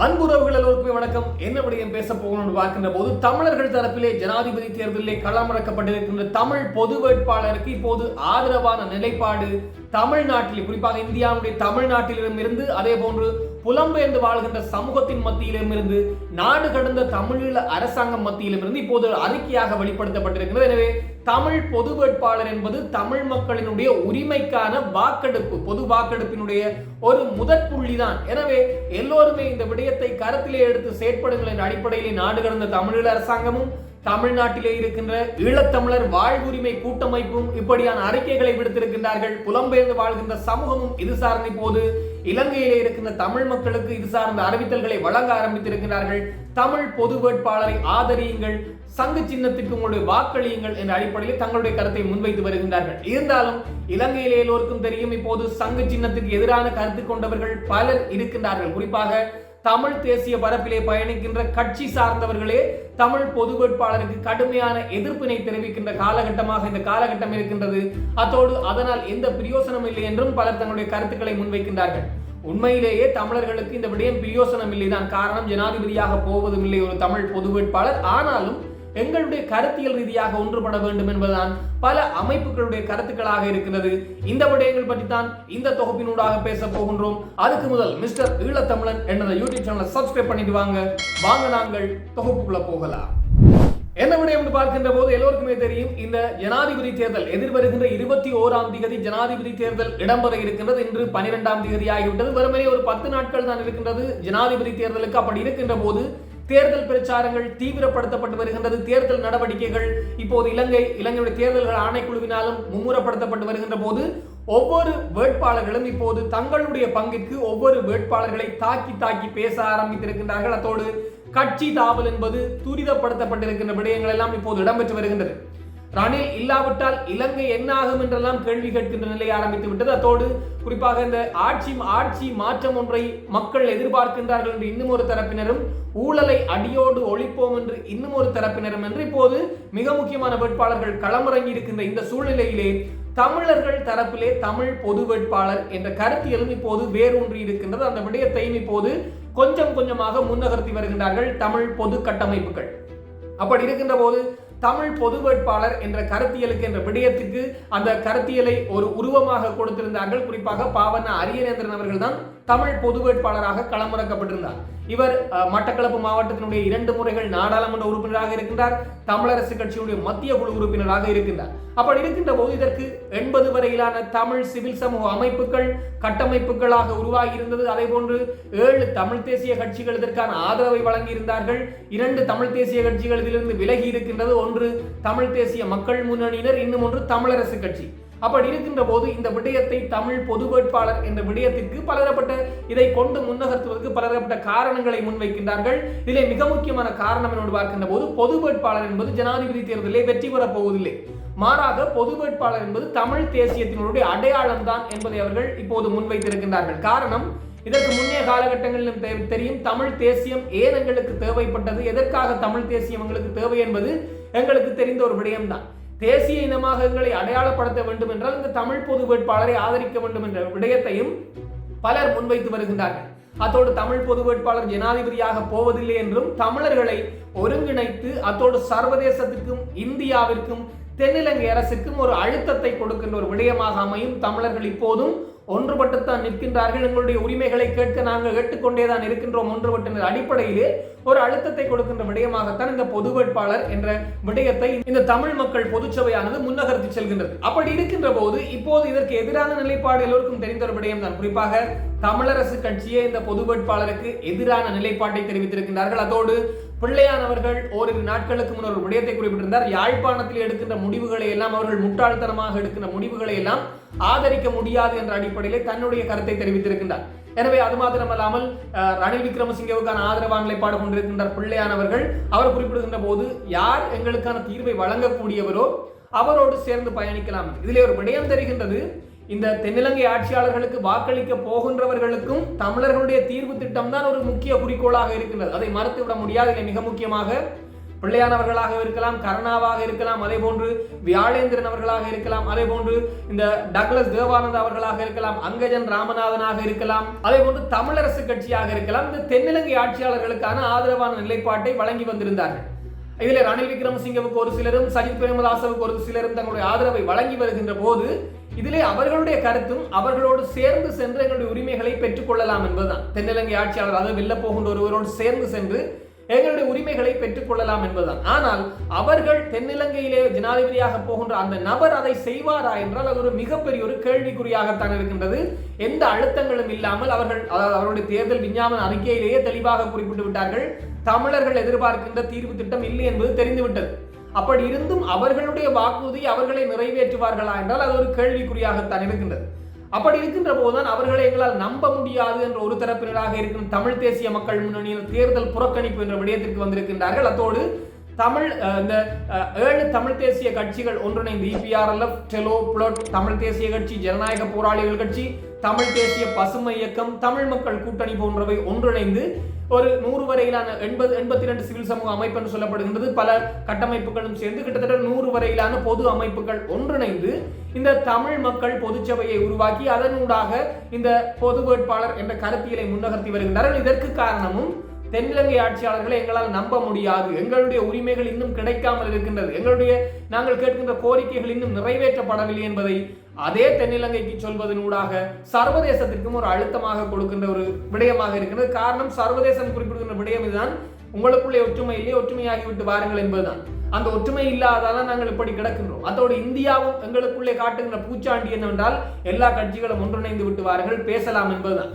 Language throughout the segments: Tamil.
அன்புறவுகள் எல்லோருக்குமே வணக்கம். என்ன விடயம் பேச போகணும்னு பார்க்கின்ற போது தமிழர்கள் தரப்பிலே ஜனாதிபதி தேர்தலிலே களமிறக்கப்பட்டிருக்கின்ற தமிழ் பொது வேட்பாளருக்கு இப்போது ஆதரவான நிலைப்பாடு தமிழ்நாட்டில் குறிப்பாக இந்தியாவுடைய தமிழ்நாட்டிலிருந்து அதே போன்று புலம்பெயர்ந்து வாழ்கின்ற சமூகத்தின் மத்தியிலும் இருந்து நாடு கடந்த தமிழீழ அரசாங்கம் மத்தியிலும் இருந்து இப்போது அறிக்கையாக வெளிப்படுத்தப்பட்டிருக்கிறது. எனவே தமிழ் பொது வேட்பாளர் என்பது தமிழ் மக்களினுடைய உரிமைக்கான வாக்கெடுப்பு பொது வாக்கெடுப்பினுடைய ஒரு முதற் புள்ளிதான். எனவே எல்லோருமே இந்த விடயத்தை கருத்திலே எடுத்து செயற்படுங்கள் என்ற அடிப்படையில் நாடு கடந்த தமிழீழ அரசாங்கமும் தமிழ்நாட்டிலே இருக்கின்ற ஈழத்தமிழர் வாழ்வுரிமை கூட்டமைப்பும் இப்படியான அறிக்கைகளை விடுத்திருக்கின்றார்கள். புலம்பெயர்ந்து வாழ்கின்ற சமூகமும் இது சார்ந்த போது இலங்கையிலே இருக்கின்ற தமிழ் மக்களுக்கு இது சார்ந்த அறிவித்தல்களை வழங்க ஆரம்பித்திருக்கிறார்கள் தமிழ் பொது வேட்பாளரை ஆதரியுங்கள் சங்கு சின்னத்துக்கு உங்களுடைய வாக்களியுங்கள் என்ற அடிப்படையில் தங்களுடைய கருத்தை முன்வைத்து வருகின்றார்கள். இருந்தாலும் இலங்கையிலே எல்லோருக்கும் தெரியும் இப்போது சங்கு சின்னத்துக்கு எதிரான கருத்து கொண்டவர்கள் பலர் இருக்கின்றார்கள். குறிப்பாக தமிழ் தேசிய பரப்பிலே பயணிக்கின்ற கட்சி சார்ந்தவர்களே தமிழ் பொது வேட்பாளருக்கு கடுமையான எதிர்ப்பினை தெரிவிக்கின்ற காலகட்டமாக இந்த காலகட்டம் இருக்கின்றது. அத்தோடு அதனால் எந்த பிரயோசனம் இல்லை என்றும் பலர் தங்களுடைய கருத்துக்களை முன்வைக்கின்றார்கள். உண்மையிலேயே தமிழர்களுக்கு இந்த விடயம் பிரயோசனம் இல்லைதான். காரணம் ஜனாதிபதியாக போவதும் இல்லை ஒரு தமிழ் பொது வேட்பாளர். ஆனாலும் எங்களுடைய கருத்தியல் ரீதியாக ஒன்றுபட வேண்டும் என்பதுதான் பல அமைப்புகளுடைய கருத்துக்களாக இருக்கிறது. இந்த விடயங்கள் பற்றி தான் இந்த தொகுப்பினூடாக பேச போகின்றோம். அதுக்கு முதல் மிஸ்டர் ஈழத்தமிழன் என்னதை யூடியூப் சேனலை சப்ஸ்கிரைப் பண்ணிட்டு வாங்க. வாங்க நாங்கள் தொகுப்புக்குள்ள போகலாம். என்ன விடயம் என்று பார்க்கின்ற போது எல்லோருக்குமே தெரியும் இந்த ஜனாதிபதி தேர்தல் எதிர்வருகின்ற இருபத்தி ஓராம் தேதி ஜனாதிபதி தேர்தல் இடம்பெற இருக்கின்றது. இன்று பனிரெண்டாம் தேதி ஆகிவிட்டது வெறுமனே ஒரு பத்து நாட்கள் தான் இருக்கின்றது ஜனாதிபதி தேர்தலுக்கு. அப்படி இருக்கின்ற போது தேர்தல் பிரச்சாரங்கள் தீவிரப்படுத்தப்பட்டு வருகின்றது. தேர்தல் நடவடிக்கைகள் இப்போது இலங்கை இலங்கையுடைய தேர்தல்கள் ஆணைக்குழுவினாலும் மும்முரப்படுத்தப்பட்டு வருகின்ற போது ஒவ்வொரு வேட்பாளர்களும் இப்போது தங்களுடைய பங்கிற்கு ஒவ்வொரு வேட்பாளர்களை தாக்கி தாக்கி பேச ஆரம்பித்திருக்கின்றார்கள். அத்தோடு கட்சி தாவல் என்பது துரிதப்படுத்தப்பட்டிருக்கின்ற விடயங்கள் எல்லாம் இப்போது இடம்பெற்று வருகின்றது. ரணில் இல்லாவிட்டால் இலங்கை என்ன ஆகும் என்றெல்லாம் கேள்வி கேட்கின்ற நிலை ஆரம்பித்து விட்டது. அத்தோடு குறிப்பாக இந்த ஆட்சி ஆட்சி மாற்றம் ஒன்றை மக்கள் எதிர்பார்க்கின்றார்கள் என்று இன்னும் ஒரு தரப்பினரும் ஊழலை அடியோடு ஒழிப்போம் என்று இன்னும் ஒரு தரப்பினரும் என்று இப்போது மிக முக்கியமான வேட்பாளர்கள் களமிறங்கி இருக்கின்ற இந்த சூழ்நிலையிலே தமிழர்கள் தரப்பிலே தமிழ் பொது வேட்பாளர் என்ற கருத்தியலும் இப்போது வேரூன்றி இருக்கின்றது. அந்த விடயத்தையும் இப்போது கொஞ்சம் கொஞ்சமாக முன்னகர்த்தி வருகின்றார்கள் தமிழ் பொது கட்டமைப்புகள். அப்படி இருக்கின்ற போது தமிழ் பொது வேட்பாளர் என்ற கருத்தியலுக்கு என்ற விடயத்துக்கு அந்த கருத்தியலை ஒரு உருவமாக கொடுத்திருந்தார்கள். குறிப்பாக பாவண்ண அரியநேந்திரன் அவர்கள் தான் தமிழ் பொது வேட்பாளராக களமிறக்கப்பட்டிருந்தார். இவர் மட்டக்களப்பு மாவட்டத்தினுடைய இரண்டு முறைகள் நாடாளுமன்ற உறுப்பினராக இருக்கின்றார் தமிழரசு கட்சியுடைய மத்திய குழு உறுப்பினராக இருக்கின்றார். அப்படி இருக்கின்ற போது இதற்கு எண்பது வரையிலான தமிழ் சிவில் சமூக அமைப்புகள் கட்டமைப்புகளாக உருவாகி இருந்தது அதே போன்று ஏழு தமிழ் தேசிய கட்சிகள் இதற்கான ஆதரவை வழங்கி இருந்தார்கள் இரண்டு தமிழ் தேசிய கட்சிகள் இதிலிருந்து விலகி இருக்கின்றது. ஒன்று தமிழ் தேசிய மக்கள் முன்னணியினர் இன்னும் ஒன்று தமிழரசு கட்சி. அப்படி இருக்கின்ற போது இந்த விடயத்தை தமிழ் பொது வேட்பாளர் என்ற விடயத்திற்கு பலரப்பட்ட இதை கொண்டு முன்னகர்த்துவதற்கு பலரப்பட்ட காரணங்களை முன்வைக்கின்றார்கள். இதிலே மிக முக்கியமான காரணம் என்னோடு பார்க்கின்ற போது பொது வேட்பாளர் என்பது ஜனாதிபதி தேர்தலில் வெற்றி பெறப் போவதில்லை. மாறாக பொது வேட்பாளர் என்பது தமிழ் தேசியத்தினுடைய அடையாளம் தான் என்பதை அவர்கள் இப்போது முன்வைத்திருக்கின்றார்கள். காரணம் இதற்கு முன்னே காலகட்டங்களிலும் தெரியும் தமிழ் தேசியம் ஏன் எங்களுக்கு தேவைப்பட்டது? எதற்காக தமிழ் தேசியம் எங்களுக்கு தேவை என்பது எங்களுக்கு தெரிந்த ஒரு விடயம்தான். தேசிய இனமாக எங்களை அடையாளப்படுத்த வேண்டும் என்றால் இந்த தமிழ் பொது வேட்பாளரை ஆதரிக்க வேண்டும் என்ற விடயத்தையும் பலர் முன்வைத்து வருகின்றார்கள். அத்தோடு தமிழ் பொது வேட்பாளர் ஜனாதிபதியாக போவதில்லை என்றும் தமிழர்களை ஒருங்கிணைத்து அத்தோடு சர்வதேசத்துக்கும் இந்தியாவிற்கும் தென்னிலங்கை அரசுக்கும் ஒரு அழுத்தத்தை கொடுக்கின்ற ஒரு விடயமாக அமையும் தமிழர்கள் இப்போதும் ஒன்றுபட்டுத்தான் நிற்கின்றார்கள். எங்களுடைய உரிமைகளை கேட்க நாங்கள் கேட்டுக்கொண்டே தான் இருக்கின்றோம். ஒன்றுபட்ட அடிப்படையிலே ஒரு அழுத்தத்தை கொடுக்கின்ற விடயமாகத்தான் இந்த பொது வேட்பாளர் என்ற விடயத்தை இந்த தமிழ் மக்கள் பொதுச்சபையானது முன்னகர்த்தி செல்கின்றது. அப்படி இருக்கின்ற போது இப்போது இதற்கு எதிரான நிலைப்பாடு எல்லோருக்கும் தெரிந்த ஒரு விடயம் தான். குறிப்பாக தமிழரசு கட்சியே இந்த பொது வேட்பாளருக்கு எதிரான நிலைப்பாட்டை தெரிவித்திருக்கின்றார்கள். அதோடு பிள்ளையானவர்கள் ஓரிரு நாட்களுக்கு முன்னர் ஒரு விடயத்தை குறிப்பிட்டிருந்தார். யாழ்ப்பாணத்தில் எடுக்கின்ற முடிவுகளை எல்லாம் அவர்கள் முட்டாள்தனமாக எடுக்கின்ற முடிவுகளை எல்லாம் ஆதரிக்க முடியாது என்ற அடிப்படையிலே தன்னுடைய கருத்தை தெரிவித்திருக்கின்றார். எனவே அது மாத்திரமல்லாமல் ரணில் விக்ரமசிங்கவுக்கான ஆதரவான நிலைப்பாடு கொண்டிருக்கின்றார் பிள்ளையானவர்கள். அவர் குறிப்பிடுகின்ற போது யார் எங்களுக்கான தீர்வை வழங்கக்கூடியவரோ அவரோடு சேர்ந்து பயணிக்கலாம். இதிலே ஒரு விடயம் தெரிகின்றது. இந்த தென்னிலங்கை ஆட்சியாளர்களுக்கு வாக்களிக்க போகின்றவர்களுக்கும் தமிழர்களுடைய தீர்வு திட்டம் தான் ஒரு முக்கிய குறிக்கோளாக இருக்கின்றது. அதை மறுத்துவிட முடியாது. இதிலே மிக முக்கியமாக பிள்ளையானவர்களாக இருக்கலாம் கருணாவாக இருக்கலாம் அதே போன்று வியாழேந்திரன் அவர்களாக இருக்கலாம் அதே போன்று இந்த டக்ளஸ் தேவானந்த் அவர்களாக இருக்கலாம் அங்கஜன் ராமநாதனாக இருக்கலாம் அதே போன்று தமிழரசு கட்சியாக இருக்கலாம். இந்த தென்னிலங்கை ஆட்சியாளர்களுக்கான ஆதரவான நிலைப்பாட்டை வழங்கி வந்திருந்தார்கள். இதில் ரணில் விக்ரமசிங்கவுக்கு ஒரு சிலரும் சஜித் பிரேமதாசவுக்கு ஒரு சிலரும் தங்களுடைய ஆதரவை வழங்கி வருகின்ற போது இதிலே அவர்களுடைய கருத்தும் அவர்களோடு சேர்ந்து சென்று எங்களுடைய உரிமைகளை பெற்றுக்கொள்ளலாம் என்பதுதான். தென்னிலங்கை ஆட்சியாளர் அதாவது வெல்ல போகின்ற ஒருவரோடு சேர்ந்து சென்று எங்களுடைய உரிமைகளை பெற்றுக்கொள்ளலாம் என்பதுதான். ஆனால் அவர்கள் தென்னிலங்கையிலே ஜனாதிபதியாக போகின்ற அந்த நபர் அதை செய்வாரா என்றால் அது ஒரு மிகப்பெரிய ஒரு கேள்விக்குறியாகத்தான் இருக்கின்றது. எந்த அழுத்தங்களும் இல்லாமல் அவர்கள் அதாவது அவருடைய தேர்தல் விஞ்ஞாபன அறிக்கையிலேயே தெளிவாக குறிப்பிட்டு விட்டார்கள். தமிழர்கள் எதிர்பார்க்கின்ற தீர்வு திட்டம் இல்லை என்பது தெரிந்துவிட்டது. அப்படி இருந்தும் அவர்களுடைய வாக்குறுதி அவர்களை நிறைவேற்றுவார்களா என்றால் அது ஒரு கேள்விக்குறியாகத்தான் இருக்கின்றது. அப்படி இருக்கின்ற போதுதான் அவர்களை எங்களால் நம்ப முடியாது என்ற ஒரு தரப்பினராக இருக்கும் தமிழ் தேசிய மக்கள் முன்னணியின் தேர்தல் புறக்கணிப்பு என்ற விடயத்திற்கு வந்திருக்கின்றார்கள். அத்தோடு தமிழ் அஹ், இந்த ஏழு தமிழ் தேசிய கட்சிகள் ஒன்றிணைந்து இபிஆர்எல்எஃப் டெலோ புளோட் தமிழ் தேசிய கட்சி ஜனநாயக போராளிகள் கட்சி தமிழ் தேசிய பசுமை இயக்கம் தமிழ் மக்கள் கூட்டணி போன்றவை ஒன்றிணைந்து ஒரு நூறு வரையிலான எண்பது எண்பத்தி ரெண்டு சிவில் சமூக அமைப்பு என்று சொல்லப்படுகின்றது. பல கட்டமைப்புகளும் சேர்ந்து கிட்டத்தட்ட நூறு வரையிலான பொது அமைப்புகள் ஒன்றிணைந்து இந்த தமிழ் மக்கள் பொதுச்சபையை உருவாக்கி அதனூடாக இந்த பொது வேட்பாளர் என்ற கருத்தியலை முன்னகர்த்தி வருகின்றார்கள் இதற்கு காரணமும் தென்னிலங்கை ஆட்சியாளர்களை எங்களால் நம்ப முடியாது. எங்களுடைய உரிமைகள் இன்னும் கிடைக்காமல் இருக்கின்றது. எங்களுடைய நாங்கள் கேட்கின்ற கோரிக்கைகள் இன்னும் நிறைவேற்றப்படவில்லை என்பதை அதே தென்னிலங்கைக்கு சொல்வதனூடாக சர்வதேசத்திற்கும் ஒரு அழுத்தமாக கொடுக்கின்ற ஒரு விடயமாக இருக்கின்றது. காரணம் சர்வதேசம் குறிப்பிடுகின்ற விடயம் இதுதான். உங்களுக்குள்ளே ஒற்றுமை இல்லையே ஒற்றுமையாகிவிட்டு வாருங்கள் என்பதுதான். அந்த ஒற்றுமை இல்லாதால நாங்கள் இப்படி கிடக்கின்றோம். அதோடு இந்தியாவும் எங்களுக்குள்ளே காட்டுகின்ற பூச்சாண்டி என்னவென்றால் எல்லா கட்சிகளும் ஒன்றிணைந்து விட்டு வாருங்கள் பேசலாம் என்பதுதான்.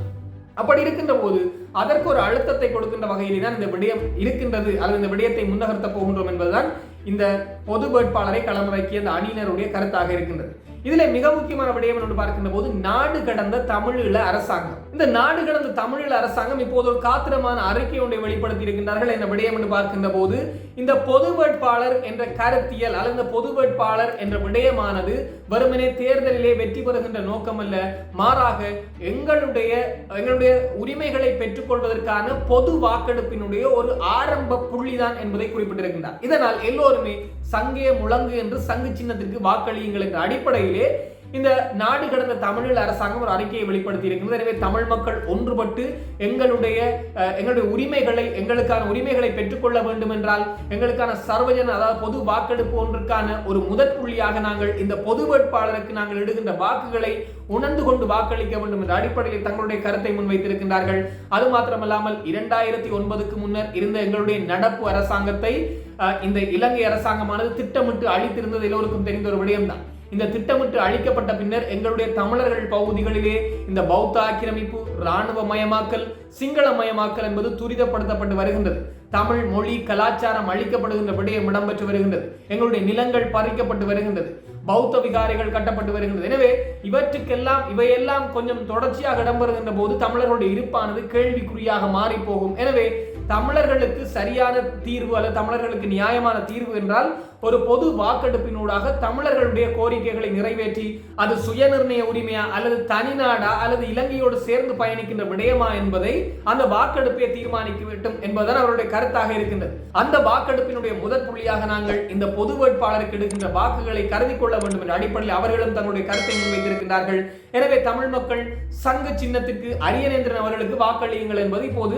அப்படி இருக்கின்ற போது அதற்கு ஒரு அழுத்தத்தை கொடுக்கின்ற வகையிலே தான் இந்த விடயம் இருக்கின்றது. அல்லது இந்த விடயத்தை முன்னகர்த்த போகின்றோம் என்பதுதான் இந்த பொது வேட்பாளரை களமிறக்கிய அந்த அணியினருடைய கருத்தாக இருக்கின்றது. இதுல மிக முக்கியமான விடயம் என்று பார்க்கின்ற போது நாடு கடந்த தமிழீழ அரசாங்கம். இந்த நாடு கடந்த தமிழீழ அரசாங்கம் இப்போது ஒரு காத்திரமான அறிக்கை ஒன்றை வெளிப்படுத்தி இருக்கின்றார்கள் என்ன விடயம் என்று பார்க்கின்ற போது இந்த பொது வேட்பாளர் என்ற கருத்தியல் அல்லது இந்த பொது வேட்பாளர் என்ற விடயமானது வெறுமனே தேர்தலிலே வெற்றி பெறுகின்ற நோக்கம் அல்ல மாறாக எங்களுடைய எங்களுடைய உரிமைகளை பெற்றுக்கொள்வதற்கான பொது வாக்கெடுப்பினுடைய ஒரு ஆரம்ப புள்ளிதான் என்பதை குறிப்பிட்டிருக்கின்றார். இதனால் எல்லோருமே சங்கே முழங்கு என்று சங்கு சின்னத்திற்கு வாக்களியுங்கள் என்ற அடிப்படையில் இந்த நாடு கடந்த தமிழில் அரசாங்கம் ஒரு அறிக்கையை வெளிப்படுத்தி இருக்கிறது. எனவே தமிழ் மக்கள் ஒன்றுபட்டு எங்களுடைய எங்களுடைய உரிமைகளை எங்களுக்கான உரிமைகளை பெற்றுக்கொள்ள வேண்டும் என்றால் எங்களுக்கான சர்வஜன அதாவது பொது வாக்கெடுப்பு ஒன்றுக்கான ஒரு முதற் புள்ளியாக நாங்கள் இந்த பொது வேட்பாளருக்கு நாங்கள் இடுகின்ற வாக்குகளை உணர்ந்து கொண்டு வாக்களிக்க வேண்டும் என்ற அடிப்படையில் தங்களுடைய கருத்தை முன்வைத்திருக்கின்றார்கள். அது மாத்திரமல்லாமல் இரண்டாயிரத்தி ஒன்பதுக்கு முன்னர் இருந்த எங்களுடைய நடப்பு அரசாங்கத்தை இந்த இலங்கை அரசாங்கமானது திட்டமிட்டு அளித்திருந்தது எல்லோருக்கும் தெரிந்த ஒரு விடயம்தான். இந்த திட்டமிட்டு அழிக்கப்பட்ட பின்னர் எங்களுடைய தமிழர்கள் பகுதிகளிலே இந்த பௌத்த ஆக்கிரமிப்பு இராணுவ மயமாக்கல் சிங்கள மயமாக்கல் என்பது துரிதப்படுத்தப்பட்டு வருகின்றது. தமிழ் மொழி கலாச்சாரம் அழிக்கப்படுகின்ற விடயம் இடம்பெற்று வருகின்றது. எங்களுடைய நிலங்கள் பறிக்கப்பட்டு வருகின்றது. பௌத்த விகாரைகள் கட்டப்பட்டு வருகின்றது. எனவே இவற்றுக்கெல்லாம் இவையெல்லாம் கொஞ்சம் தொடர்ச்சியாக இடம்பெறுகின்ற போது தமிழர்களுடைய இருப்பானது கேள்விக்குறியாக மாறி போகும் எனவே தமிழர்களுக்கு சரியான தீர்வு அல்லது தமிழர்களுக்கு நியாயமான தீர்வு என்றால் ஒரு பொது வாக்கெடுப்பினூடாக தமிழர்களுடைய கோரிக்கைகளை நிறைவேற்றி அது சுயநிர்ணய உரிமையா அல்லது தனிநாடா அல்லது இலங்கையோடு சேர்ந்து பயணிக்கின்ற விடயமா என்பதை அந்த வாக்கெடுப்பை தீர்மானிக்க வேண்டும் என்பதுதான் அவருடைய கருத்தாக இருக்கின்றது. அந்த வாக்கெடுப்பினுடைய முதற் புள்ளியாக நாங்கள் இந்த பொது வேட்பாளருக்கு எடுக்கின்ற வாக்குகளை கருதி கொள்ள வேண்டும் என்ற அடிப்படையில் அவர்களும் தங்களுடைய கருத்தை முன்வைத்திருக்கின்றார்கள். எனவே தமிழ் மக்கள் சங்க சின்னத்துக்கு அரியநேந்திரன் அவர்களுக்கு வாக்களியுங்கள் என்பது இப்போது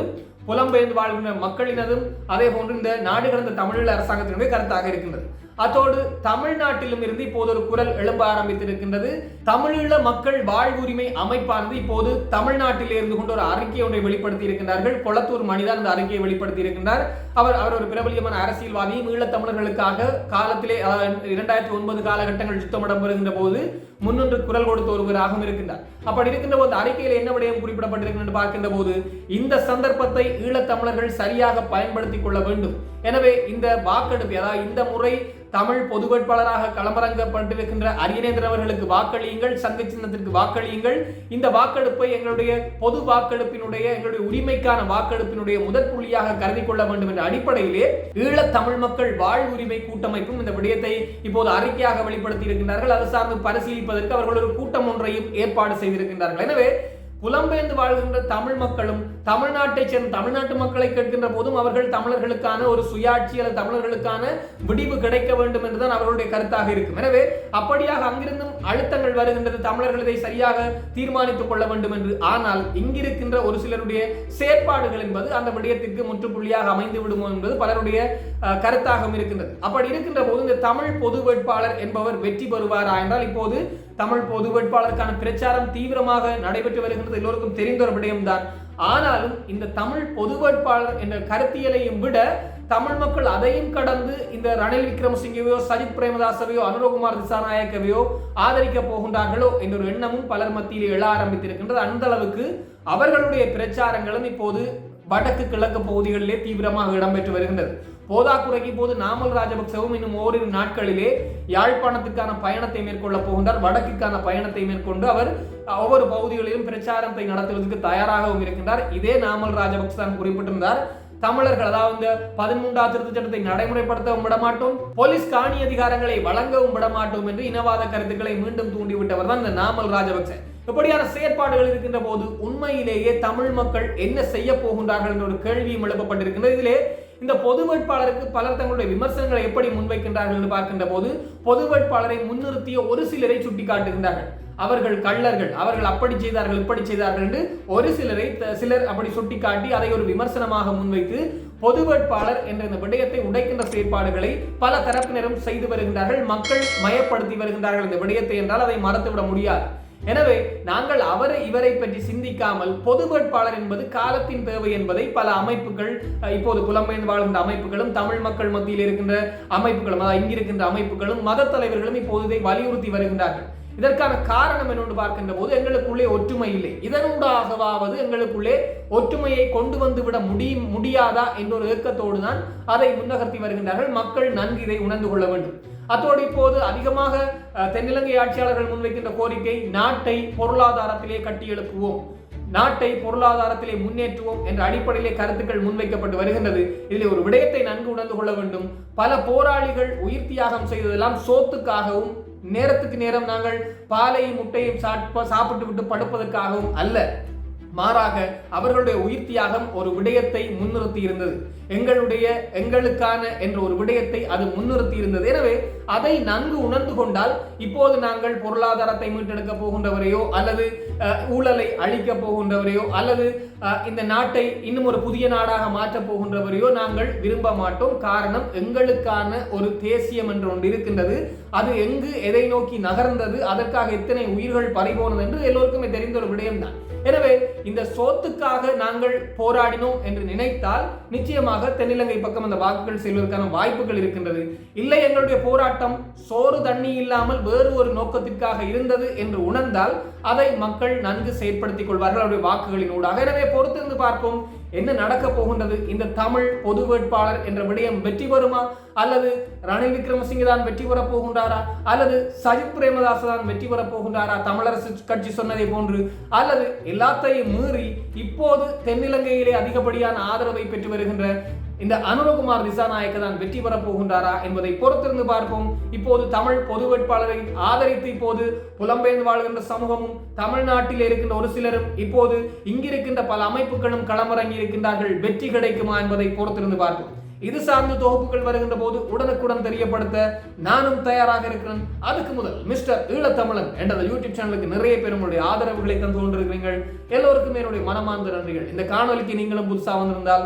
புலம்பெயர்ந்து வாழ்கின்ற மக்களினதும் அதே போன்று இந்த நாடு கடந்த தமிழீழ அரசாங்கத்தினுடைய கருத்தாக இருக்கின்றது. அத்தோடு தமிழ்நாட்டிலும் இருந்து இப்போது ஒரு குரல் எழும்ப ஆரம்பித்திருக்கின்றது. தமிழீழ மக்கள் வாழ்வுரிமை அமைப்பானது இப்போது தமிழ்நாட்டில் இருந்து கொண்டு ஒரு அறிக்கை ஒன்றை வெளிப்படுத்தி இருக்கின்றார்கள் கொளத்தூர் மணிதான் அந்த அறிக்கையை வெளிப்படுத்தி இருக்கின்றார் அவர் அவர் ஒரு பிரபலியமான அரசியல்வாதியும் ஈழத்தமிழர்களுக்காக காலத்திலே இரண்டாயிரத்தி ஒன்பது காலகட்டங்கள் யுத்தம் இடம்பெறுகின்ற போது முன்னின்று குரல் கொடுத்த ஒருவராகவும் இருக்கின்றார். அப்படி இருக்கின்ற போது அறிக்கையில் என்ன விடயம் குறிப்பிடப்பட்டிருக்கின்ற பார்க்கின்ற போது இந்த சந்தர்ப்பத்தை ஈழத்தமிழர்கள் சரியாக பயன்படுத்திக் கொள்ள வேண்டும். எனவே இந்த வாக்கெடுப்பு அதாவது இந்த முறை தமிழ் பொது வேட்பாளராக களமிறங்கப்பட்டிருக்கின்ற அரியநேந்திரன் அவர்களுக்கு வாக்களியுங்கள் சங்க சின்னத்திற்கு வாக்களியுங்கள். இந்த வாக்கெடுப்பை எங்களுடைய பொது வாக்கெடுப்பினுடைய எங்களுடைய உரிமைக்கான வாக்கெடுப்பினுடைய முதற் புள்ளியாக கருதி கொள்ள வேண்டும் என்ற அடிப்படையிலே ஈழ தமிழ் மக்கள் உரிமை கூட்டமைப்பும் இந்த விடயத்தை இப்போது அறிக்கையாக வெளிப்படுத்தி இருக்கின்றார்கள் அது சார்ந்து பரிசீலிப்பதற்கு அவர்கள் ஒரு கூட்டம் ஒன்றையும் ஏற்பாடு செய்திருக்கின்றார்கள். எனவே புலம்பெயர்ந்து வாழ்கின்ற தமிழ் மக்களும் தமிழ்நாட்டை சேர்ந்த தமிழ்நாட்டு மக்களை கேட்கின்ற போதும் அவர்கள் தமிழர்களுக்கான ஒரு சுயாட்சி அல்லது தமிழர்களுக்கான விடிவு கிடைக்க வேண்டும் என்றுதான் அவர்களுடைய கருத்தாக இருக்கும். எனவே அப்படியாக அங்கிருந்தும் அழுத்தங்கள் வருகின்றது. தமிழர்கள் இதை சரியாக தீர்மானித்துக் கொள்ள வேண்டும் என்று. ஆனால் இங்கிருக்கின்ற ஒரு சிலருடைய செயற்பாடுகள் என்பது அந்த விடயத்திற்கு முற்றுப்புள்ளியாக அமைந்து விடுமோ என்பது பலருடைய கருத்தாகவும் இருக்கின்றது. அப்படி இருக்கின்ற போது இந்த தமிழ் பொது வேட்பாளர் என்பவர் வெற்றி பெறுவாரா என்றால் இப்போது தமிழ் பொது வேட்பாளருக்கான பிரச்சாரம் தீவிரமாக நடைபெற்று வருகின்றது. எல்லோருக்கும் தெரிந்த ஒரு விடயம்தான். ஆனாலும் இந்த தமிழ் பொது வேட்பாளர் என்ற கருத்தியலையும் விட தமிழ் மக்கள் அதையும் கடந்து இந்த ரணில் விக்ரமசிங்கவையோ சஜித் பிரேமதாசவையோ அனுரகுமார் திசாநாயக்கவையோ ஆதரிக்க போகின்றார்களோ என்ற ஒரு எண்ணமும் பலர் மத்தியில் எழ ஆரம்பித்திருக்கின்றது. அந்த அளவுக்கு அவர்களுடைய பிரச்சாரங்களும் இப்போது வடக்கு கிழக்கு பகுதிகளிலே தீவிரமாக இடம்பெற்று வருகின்றது. போதாக்குறைக்கு போது நாமல் ராஜபக்சவும் இன்னும் ஓரிரு நாட்களிலே யாழ்ப்பாணத்துக்கான பயணத்தை மேற்கொள்ள போகின்றார். வடக்குக்கான பயணத்தை மேற்கொண்டு அவர் ஒவ்வொரு பகுதிகளிலும் பிரச்சாரத்தை நடத்துவதற்கு தயாராகவும் இருக்கின்றார். இதே நாமல் ராஜபக்ச தான் குறிப்பிட்டிருந்தார். தமிழர்கள் அதாவது இந்த பதிமூன்றாம் திருத்த சட்டத்தை நடைமுறைப்படுத்தவும் விடமாட்டோம். போலீஸ் காணி அதிகாரங்களை வழங்கவும் விடமாட்டோம் என்று இனவாத கருத்துக்களை மீண்டும் தூண்டிவிட்டவர் தான் இந்த நாமல் ராஜபக்ச. இப்படியான செயற்பாடுகள் இருக்கின்ற போது உண்மையிலேயே தமிழ் மக்கள் என்ன செய்ய போகின்றார்கள் என்ற ஒரு கேள்வியும் எழுப்பப்பட்டிருக்கின்றது. இதிலே இந்த பொது வேட்பாளருக்கு பலர் தங்களுடைய விமர்சனங்களை எப்படி முன்வைக்கின்றார்கள் என்று பார்க்கின்ற போது பொது வேட்பாளரை முன்னிறுத்திய ஒரு சிலரை சுட்டிக்காட்டுகின்றார்கள். அவர்கள் கள்ளர்கள் அவர்கள் அப்படி செய்தார்கள் இப்படி செய்தார்கள் என்று ஒரு சிலரை சிலர் அப்படி சுட்டிக்காட்டி அதை ஒரு விமர்சனமாக முன்வைத்து பொது வேட்பாளர் என்ற இந்த விடயத்தை உடைக்கின்ற செயற்பாடுகளை பல தரப்பினரும் செய்து வருகின்றார்கள். மக்கள் மயப்படுத்தி வருகின்றார்கள் இந்த விடயத்தை என்றால் அதை மறந்துவிட முடியாது. எனவே நாங்கள் அவரை இவரை பற்றி சிந்திக்காமல் பொது வேட்பாளர் என்பது காலத்தின் தேவை என்பதை பல அமைப்புகள் இப்போது புலம்பெயர்ந்து வாழ்கின்ற அமைப்புகளும் தமிழ் மக்கள் மத்தியில் இருக்கின்ற அமைப்புகளும் அதாவது இங்கிருக்கின்ற அமைப்புகளும் மத தலைவர்களும் இப்போது இதை வலியுறுத்தி வருகின்றார்கள். இதற்கான காரணம் என்னென்று பார்க்கின்ற போது எங்களுக்குள்ளே ஒற்றுமை இல்லை. இதனூடாகவாவது எங்களுக்குள்ளே ஒற்றுமையை கொண்டு வந்து விட முடியும் முடியாதா என்ற ஒரு ஏக்கத்தோடு தான் அதை முன்னகர்த்தி வருகின்றார்கள். மக்கள் நன்கு இதை உணர்ந்து கொள்ள வேண்டும். அத்தோடு இப்போது அதிகமாக தென்னிலங்கை ஆட்சியாளர்கள் முன்வைக்கின்ற கோரிக்கை நாட்டை பொருளாதாரத்திலே கட்டி எழுப்புவோம் நாட்டை பொருளாதாரத்திலே முன்னேற்றுவோம் என்ற அடிப்படையிலே கருத்துக்கள் முன்வைக்கப்பட்டு வருகின்றது. இதில் ஒரு விடயத்தை நன்கு உணர்ந்து கொள்ள வேண்டும். பல போராளிகள் உயிர் தியாகம் செய்ததெல்லாம் சோத்துக்காகவும் நேரத்துக்கு நேரம் நாங்கள் பாலையும் முட்டையும் சாப்பிட்டு விட்டு படுப்பதற்காகவும் அல்ல. மாறாக அவர்களுடைய உயிர் தியாகம் ஒரு விடயத்தை முன்னிறுத்தி இருந்தது எங்களுடைய எங்களுக்கான என்ற ஒரு விடயத்தை அது முன்னிறுத்தி இருந்தது எனவே அதை நன்கு உணர்ந்து கொண்டால் இப்போது நாங்கள் பொருளாதாரத்தை மீட்டெடுக்க போகின்றவரையோ அல்லது ஊழலை அழிக்க போகின்றவரையோ அல்லது இந்த நாட்டை இன்னும் ஒரு புதிய நாடாக மாற்றப் போகின்றவரையோ நாங்கள் விரும்ப மாட்டோம். காரணம் எங்களுக்கான ஒரு தேசியம் என்று ஒன்று இருக்கின்றது. அது எங்கு எதை நோக்கி நகர்ந்தது அதற்காக எத்தனை உயிர்கள் பறிபோனது என்று எல்லோருக்குமே தெரிந்த ஒரு விடயம்தான். எனவே இந்த சோத்துக்காக நாங்கள் போராடினோம் என்று நினைத்தால் நிச்சயமாக தென்னிலங்கை பக்கம் அந்த வாக்குகள் செல்வதற்கான வாய்ப்புகள் இருக்கின்றது. இல்லை எங்களுடைய போராட்டம் சோறு தண்ணி இல்லாமல் வேறு ஒரு நோக்கத்திற்காக இருந்தது என்று உணர்ந்தால் அதை மக்கள் நன்கு செயற்படுத்திக் கொள்வார்கள் அவருடைய வாக்குகளின் ஊடாக எனவே பொறுத்திருந்து பார்ப்போம். என்ன நடக்க போகின்றது? இந்த தமிழ் பொது வேட்பாளர் என்ற விடயம் வெற்றி பெறுமா? அல்லது ரணில் விக்ரமசிங்க தான் வெற்றி பெறப் போகின்றாரா? அல்லது சஜித் பிரேமதாஸ் தான் வெற்றி பெறப் போகின்றாரா? தமிழரசு கட்சி சொன்னதை போன்று. அல்லது எல்லாத்தையும் மீறி இப்போது தென்னிலங்கையிலே அதிகப்படியான ஆதரவை பெற்று வருகின்ற இந்த அனுரகுமார் திசாநாயக்க தான் வெற்றி பெறப் போகின்றாரா என்பதை பொறுத்திருந்து பார்ப்போம். இப்போது தமிழ் பொது வேட்பாளரை ஆதரித்து இப்போது புலம்பெயர்ந்து வாழ்கின்ற சமூகமும் தமிழ்நாட்டில் இருக்கின்ற ஒரு சிலரும் இப்போது இங்கிருக்கின்ற பல அமைப்புகளும் களமிறங்கி இருக்கின்றார்கள். வெற்றி கிடைக்குமா என்பதை பொறுத்திருந்து பார்ப்போம். இது சார்ந்த தொகுப்புகள் வருகின்ற போது உடனுக்குடன் தெரியப்படுத்த நானும் தயாராக இருக்கிறேன். அதுக்கு முதல் மிஸ்டர் ஈழத்தமிழன் என்ற யூடியூப் சேனலுக்கு நிறைய பேர் உங்களுடைய ஆதரவுகளை தந்து கொண்டிருக்கிறீர்கள். எல்லோருக்கும் என்னுடைய மனமார்ந்த நன்றிகள். இந்த காணொலிக்கு நீங்களும் புதுசாக வந்திருந்தால்